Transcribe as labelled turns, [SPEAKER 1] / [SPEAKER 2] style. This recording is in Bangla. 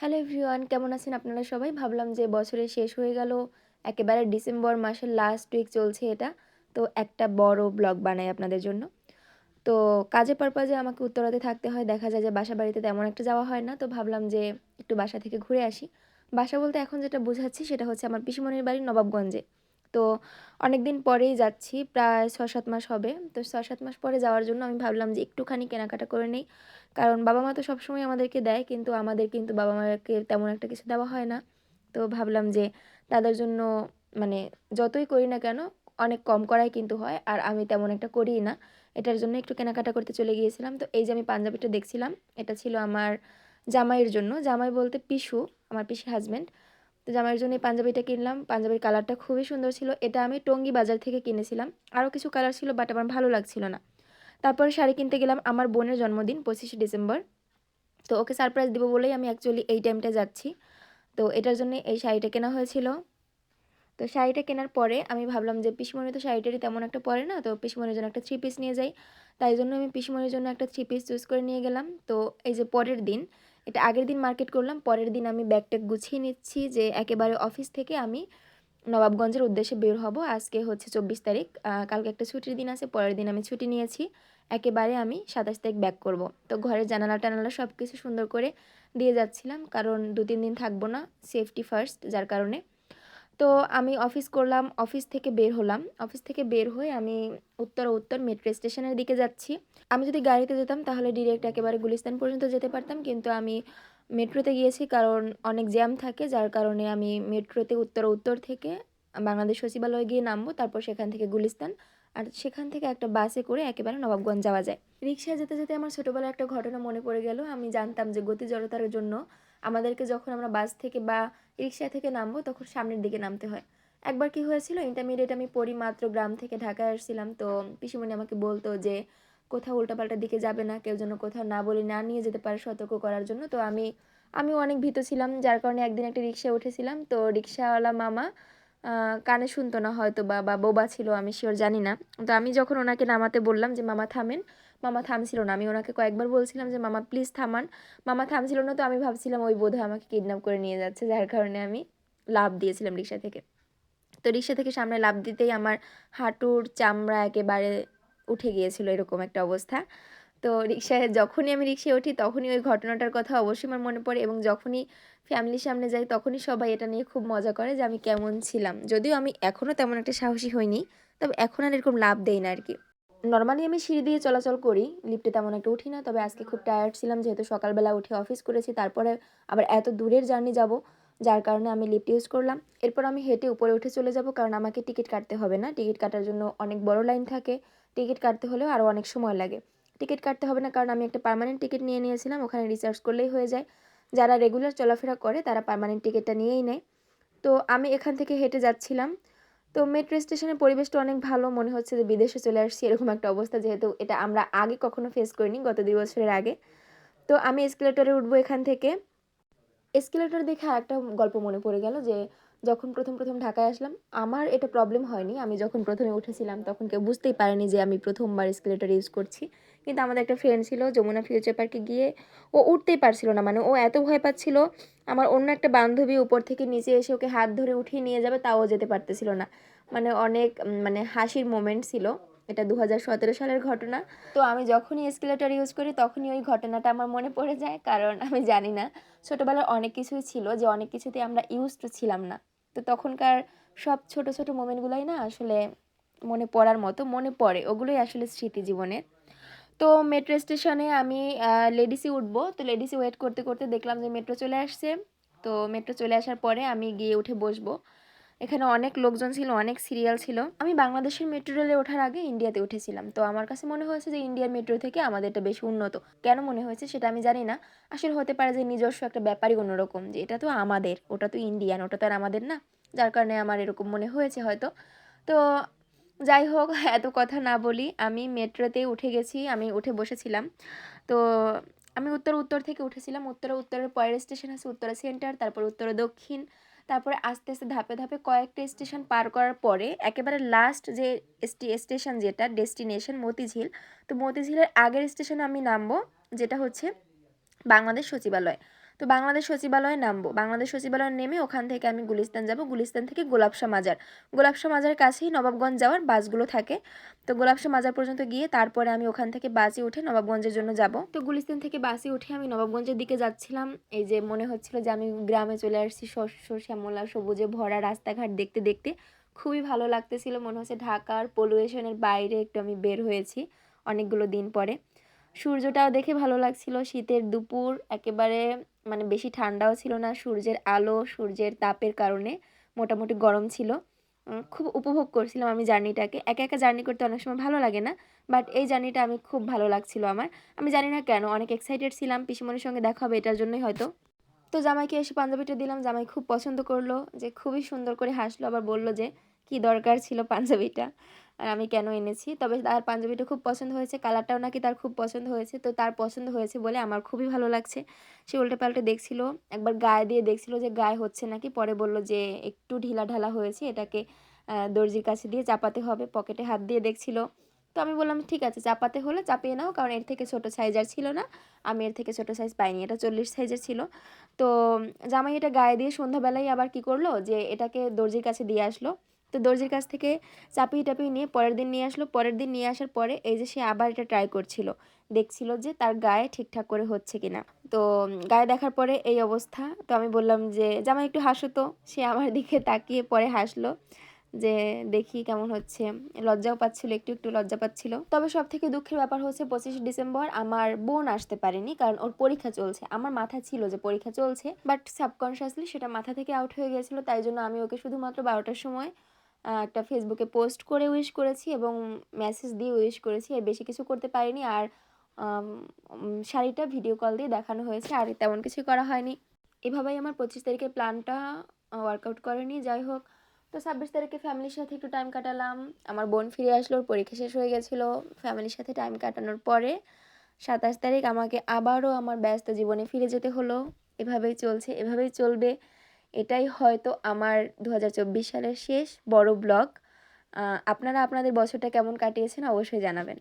[SPEAKER 1] হ্যালো এভরিওয়ান, কেমন আছেন আপনারা সবাই? ভাবলাম যে বছরের শেষ হয়ে গেল, একেবারে ডিসেম্বর মাসের লাস্ট উইক চলছে এটা। তো একটা বড় ব্লগ বানাই আপনাদের জন্য। তো কাজে পারপাজে আমাকে উত্তরাতে থাকতে হয়, দেখা যায় যে বাসা বাড়িতে তেমন একটা যাওয়া হয় না। তো ভাবলাম যে একটু বাসা থেকে ঘুরে আসি। বাসা বলতে এখন যেটা বোঝাচ্ছি সেটা হচ্ছে আমার পিসিমনির বাড়ি নবাবগঞ্জে। তো অনেক দিন পরেই যাচ্ছি, প্রায় ছ সাত মাস হবে। তো ছ সাত মাস পরে যাওয়ার জন্য আমি ভাবলাম যে একটুখানি কেনাকাটা করে নেই। কারণ বাবা মা তো সবসময় আমাদেরকে দেয়, কিন্তু আমাদের কিন্তু বাবা মাকে তেমন একটা কিছু দেওয়া হয় না। তো ভাবলাম যে তাদের জন্য মানে যতই করি না কেন, অনেক কম করাই কিন্তু হয়, আর আমি তেমন একটা করি না। এটার জন্য একটু কেনাকাটা করতে চলে গিয়েছিলাম। তো এই যে আমি পাঞ্জাবিটা দেখছিলাম, এটা ছিল আমার জামাইয়ের জন্য। জামাই বলতে পিসু, আমার পিসি হাজব্যান্ড জামাইয়ের জন্য এই পাঞ্জাবিটা কিনলাম। পাঞ্জাবির কালারটা খুবই সুন্দর ছিল। এটা আমি টঙ্গি বাজার থেকে কিনেছিলাম। আরও কিছু কালার ছিল, বাট আমার ভালো লাগছিল না। তারপরে শাড়ি কিনতে গেলাম আমার বোনের জন্মদিন, পঁচিশে ডিসেম্বর। তো ওকে সারপ্রাইজ দেবো বলেই আমি অ্যাকচুয়ালি এই টাইমটা যাচ্ছি। তো এটার জন্য এই শাড়িটা কেনা হয়েছিল। তো শাড়িটা কেনার পরে আমি ভাবলাম যে পিসমণি তো শাড়িটারই তেমন একটা পরে না, তো পিসমণির জন্য একটা থ্রি পিস নিয়ে যাই। তাই জন্য আমি পিসমণির জন্য একটা থ্রি পিস চুজ করে নিয়ে গেলাম। তো এই যে পরের দিন এটা আগের দিন মার্কেট করলাম, পরের দিন আমি ব্যাগটা গুছিয়ে নিচ্ছি যে একেবারে অফিস থেকে আমি নবাবগঞ্জের উদ্দেশ্যে বের হব। আজকে হচ্ছে চব্বিশ তারিখ কালকে একটা ছুটির দিন আছে, পরের দিন আমি ছুটি নিয়েছি, একেবারে আমি সাতাশ তারিখ ব্যাক করব। তো ঘরের জানালা টানালা সব কিছু সুন্দর করে দিয়ে যাচ্ছিলাম, কারণ দু তিন দিন থাকব না সেফটি ফার্স্ট যার কারণে তো আমি অফিস করলাম, অফিস থেকে বের হলাম। অফিস থেকে বের হয়ে আমি উত্তর উত্তর মেট্রো স্টেশনের দিকে যাচ্ছি। আমি যদি গাড়িতে যেতাম তাহলে ডিরেক্ট একেবারে গুলিস্তান পর্যন্ত যেতে পারতাম। কিন্তু আমি মেট্রোতে গিয়েছি কারণ অনেক জ্যাম থাকে। যার কারণে আমি মেট্রোতে উত্তর উত্তর থেকে বাংলাদেশ সচিবালয়ে গিয়ে নামবো, তারপর সেখান থেকে গুলিস্তান। আর সেখান থেকে একটা বাসে করে একেবারে নবাবগঞ্জ যাওয়া যায়। রিক্সায় যেতে যেতে আমার ছোটোবেলায় একটা ঘটনা মনে পড়ে গেল। আমি জানতাম যে গতি জড়তার জন্য আমাদেরকে যখন আমরা বাস থেকে বা রিক্সা থেকে নামবো, তখন সামনের দিকে নামতে হয়। একবার কি হয়েছিল ইন্টারমিডিয়েট আমি পড়ি মাত্র গ্রাম থেকে ঢাকায় আসছিলাম, তো পিসিমণি আমাকে বলতো যে, কোথাও উল্টাপাল্টার দিকে যাবে না, কেউ যেন কোথাও না বলে না নিয়ে যেতে পারে সতর্ক করার জন্য। তো আমি আমি অনেক ভীত ছিলাম, যার কারণে একদিন একটা রিক্সায় উঠেছিলাম, তো রিক্সাওয়ালা মামা কানে শুনতো না হয়তো বা বা বোবা ছিল, আমি শিওর জানি না। তো আমি যখন ওনাকে নামাতে বললাম যে, মামা থামেন মামা থামছিল না। আমি ওনাকে কয়েকবার বলছিলাম যে, মামা প্লিজ থামান। মামা থামছিল না তো আমি ভাবছিলাম ওই বোধহয় আমাকে কিডন্যাপ করে নিয়ে যাচ্ছে, যার কারণে আমি লাভ দিয়েছিলাম রিক্সা থেকে। তো রিক্সা থেকে সামনে লাভ দিতেই আমার হাঁটুর চামড়া একেবারে উঠে গিয়েছিল এরকম একটা অবস্থা। তো রিক্সায় যখনই আমি রিক্সায় উঠি, তখনই ওই ঘটনাটার কথা অবশ্যই আমার মনে পড়ে এবং যখনই ফ্যামিলির সামনে যাই, তখনই সবাই এটা নিয়ে খুব মজা করে যে, আমি কেমন ছিলাম? যদিও আমি এখনও তেমন একটা সাহসী হইনি, তবে এখন আর এরকম লাভ দেই না আর কি। নর্মালি আমি সিঁড়ি দিয়ে চলাচল করি লিফটে তেমন একটা উঠি না, তবে আজকে খুব টায়ার্ড ছিলাম যেহেতু সকালবেলা উঠে অফিস করেছি, তারপরে আবার এত দূরের জার্নি যাব, যার কারণে আমি লিফট ইউজ করলাম। এরপর আমি হেঁটে উপরে উঠে চলে যাব, কারণ আমাকে টিকিট কাটতে হবে না। টিকিট কাটার জন্য অনেক বড় লাইন থাকে টিকিট কাটতে হলেও আরও অনেক সময় লাগে। টিকিট কাটতে হবে না, কারণ আমি একটা পার্মানেন্ট টিকিট নিয়ে নিয়েছিলাম, ওখানে রিচার্জ করলেই হয়ে যায়। যারা রেগুলার চলাফেরা করে, তারা পার্মানেন্ট টিকিটটা নিয়েই নেয়। তো আমি এখান থেকে হেঁটে যাচ্ছিলাম। তো মেট্রো স্টেশনের পরিবেশটা অনেক ভালো। মনে হচ্ছে যে বিদেশে চলে আসছি, এরকম একটা অবস্থা। যেহেতু এটা আমরা আগে কখনো ফেস করিনি গত দুই বছরের আগে। তো আমি এসকেলেটরে উঠবো এখান থেকে। এসকেলেটর দেখে একটা গল্প মনে পড়ে গেল যে, যখন প্রথম প্রথম ঢাকায় আসলাম, আমার এটা প্রবলেম হয়নি। আমি যখন প্রথমে উঠেছিলাম, তখন কেউ বুঝতেই পারেনি যে আমি প্রথমবার এসকেলেটর ইউজ করছি। কিন্তু আমাদের একটা ফ্রেন্ড ছিল যমুনা ফিউচার পার্কে গিয়ে ও উঠতেই পারছিল না। মানে ও এত ভয় পাচ্ছিল, আমার অন্য একটা বান্ধবী উপর থেকে নিচে এসে ওকে হাত ধরে উঠিয়ে নিয়ে যাবে, তাও যেতে পারতেছিল না। মানে অনেক মানে হাসির মোমেন্ট ছিল। এটা দু হাজার সতেরো সালের ঘটনা। তো আমি যখনই এসকেলেটর ইউজ করি, তখনই ওই ঘটনাটা আমার মনে পড়ে যায়, কারণ আমি জানি না, ছোটোবেলার অনেক কিছুই ছিল যে অনেক কিছুতে আমরা ইউজ ছিলাম না। তো তখনকার সব ছোট ছোট মোমেন্টগুলোই না আসলে মনে পড়ার মতো, মনে পড়ে। ওগুলোই আসলে স্মৃতি জীবনের। তো মেট্রো স্টেশনে আমি লেডিসি উঠবো। তো লেডিসি ওয়েট করতে করতে দেখলাম যে মেট্রো চলে আসছে। তো মেট্রো চলে আসার পরে আমি গিয়ে উঠে বসবো। এখানে অনেক লোকজন ছিল, অনেক সিরিয়াল ছিল। আমি বাংলাদেশের মেট্রো রেলে ওঠার আগে ইন্ডিয়াতে উঠেছিলাম। তো আমার কাছে মনে হয়েছে যে ইন্ডিয়ার মেট্রো থেকে আমাদেরটা বেশি উন্নত। কেন মনে হয়েছে সেটা আমি জানি না। আসলে হতে পারে যে নিজস্ব একটা ব্যাপারই অন্যরকম যে এটা তো আমাদের, ওটা তো ইন্ডিয়ান ওটা তো আর আমাদের না। যার কারণে আমার এরকম মনে হয়েছে হয়তো। তো যাই হোক, এত কথা না বলি। আমি মেট্রোতে উঠে গেছি, আমি উঠে বসেছিলাম। তো আমি উত্তর উত্তর থেকে উঠেছিলাম। উত্তরে উত্তরের পরের স্টেশন আছে, উত্তরা সেন্টার তারপর উত্তরে দক্ষিণ। তারপরে আস্তে আস্তে, ধাপে ধাপে কয়েকটা স্টেশন পার করার পরে, একেবারে লাস্ট যে স্টেশন যেটা ডেস্টিনেশন মতিঝিল। তো মতিঝিলের আগের স্টেশনে আমি নামবো, যেটা হচ্ছে বাংলাদেশ সচিবালয়। তো বাংলাদেশ সচিবালয়ে নামবো। বাংলাদেশ সচিবালয়ে নেমে ওখান থেকে আমি গুলিস্তান যাব। গুলিস্তান থেকে গোলাপশা মাজার। গোলাপশা মাজার কাছেই নবাবগঞ্জ যাওয়ার বাসগুলো থাকে। তো গোলাপশা মাজার পর্যন্ত গিয়ে তারপরে আমি ওখান থেকে বাসে উঠে নবাবগঞ্জের জন্য যাব। তো গুলিস্তান থেকে বাসে উঠে আমি নবাবগঞ্জের দিকে যাচ্ছিলাম। এই যে মনে হচ্ছিল যে আমি গ্রামে চলে আসছি শস্য শ্যামলা সবুজে ভরা রাস্তাঘাট দেখতে দেখতে। খুবই ভালো লাগতেছিল। মনে হচ্ছে ঢাকার পলুয়েশনের বাইরে একটু আমি বের হয়েছি অনেকগুলো দিন পরে। সূর্যটাও দেখে ভালো লাগছিল। শীতের দুপুর, একেবারে মানে বেশি ঠান্ডাও ছিল না। সূর্যের আলো, সূর্যের তাপের কারণে মোটামুটি গরম ছিল। খুব উপভোগ করছিলাম আমি জার্নিটাকে। একা একা জার্নি করতে অনেক সময় ভালো লাগে না, বাট এই জার্নিটা আমি খুব ভালো লাগছিল আমার। আমি জানি না কেন, অনেক এক্সাইটেড ছিলাম। পিসিমণির সঙ্গে দেখা হবে এটার জন্যই হয়তো। তো জামাইকে এসে পাঞ্জাবিটা দিলাম। জামাই খুব পছন্দ করল যে, খুবই সুন্দর করে হাসলো। আবার বলল যে কি দরকার ছিল পাঞ্জাবিটা? আর আমি কেন এনেছি? তবে তার পাঞ্জাবিটা খুব পছন্দ হয়েছে, কালারটাও নাকি তার খুব পছন্দ হয়েছে। তো তার পছন্দ হয়েছে বলে আমার খুবই ভালো লাগছে। সে উল্টে পাল্টে দেখছিল, একবার গায়ে দিয়ে দেখছিল যে গায়ে হচ্ছে নাকি, পরে বলল যে একটু ঢিলা ঢালা হয়েছে, এটাকে দর্জির কাছে দিয়ে চাপাতে হবে। পকেটে হাত দিয়ে দেখছিল। তো আমি বললাম, ঠিক আছে, চাপাতে হলে চাপিয়ে নাও, কারণ এর থেকে ছোট সাইজ আর ছিল না। আমি এর থেকে ছোট সাইজ পাইনি, এটা চল্লিশ সাইজের ছিল। তো জামাই এটা গায়ে দিয়ে সন্ধ্যাবেলায় আবার কি করল? যে এটাকে দর্জির কাছে দিয়ে আসলো। তো দর্জির কাছ থেকে চাপিয়ে টাপিয়ে নিয়ে পরের দিন নিয়ে আসলো। পরের দিন নিয়ে আসার পরে এই যে সে আবার এটা ট্রাই করছিল, দেখছিল যে তার গায়ে ঠিকঠাক করে হচ্ছে কিনা। তো, গায়ে দেখার পরে এই অবস্থা। তো আমি বললাম যে, জামাই একটু হাসো তো। সে আমার দিকে তাকিয়ে পরে হাসলো যে, দেখি কেমন হচ্ছে। লজ্জাও পাচ্ছিল, একটু একটু লজ্জা পাচ্ছিল। তবে সব থেকে দুঃখের ব্যাপার হচ্ছে পঁচিশে ডিসেম্বর আমার বোন আসতে পারেনি, কারণ ওর পরীক্ষা চলছে। আমার মাথা ছিল যে পরীক্ষা চলছে বাট সাবকনশিয়াসলি সেটা মাথা থেকে আউট হয়ে গিয়েছিল তাই জন্য আমি ওকে শুধুমাত্র বারোটার সময় একটা ফেসবুকে পোস্ট করে উইশ করেছি এবং মেসেজ দিয়ে উইশ করেছি। আর বেশি কিছু করতে পারিনি। আর শাড়িটা ভিডিও কল দিয়ে দেখানো হয়েছে। আর তেমন কিছু করা হয়নি। এভাবেই আমার পঁচিশ তারিখের প্ল্যানটা ওয়ার্কআউট করেনি। যাই হোক, তো ছাব্বিশ তারিখে ফ্যামিলির সাথে একটু টাইম কাটালাম। আমার বোন ফিরে আসলো, ওর পরীক্ষা শেষ হয়ে গেছিল। ফ্যামিলির সাথে টাইম কাটানোর পরে সাতাশ তারিখ আমাকে আবারও আমার ব্যস্ত জীবনে ফিরে যেতে হলো। এভাবেই চলছে, এভাবেই চলবে। এটাই হয়তো আমার দু হাজার চব্বিশ সালের শেষ বড় ব্লগ আপনারা আপনাদের বছরটা কেমন কাটিয়েছেন অবশ্যই জানাবেন।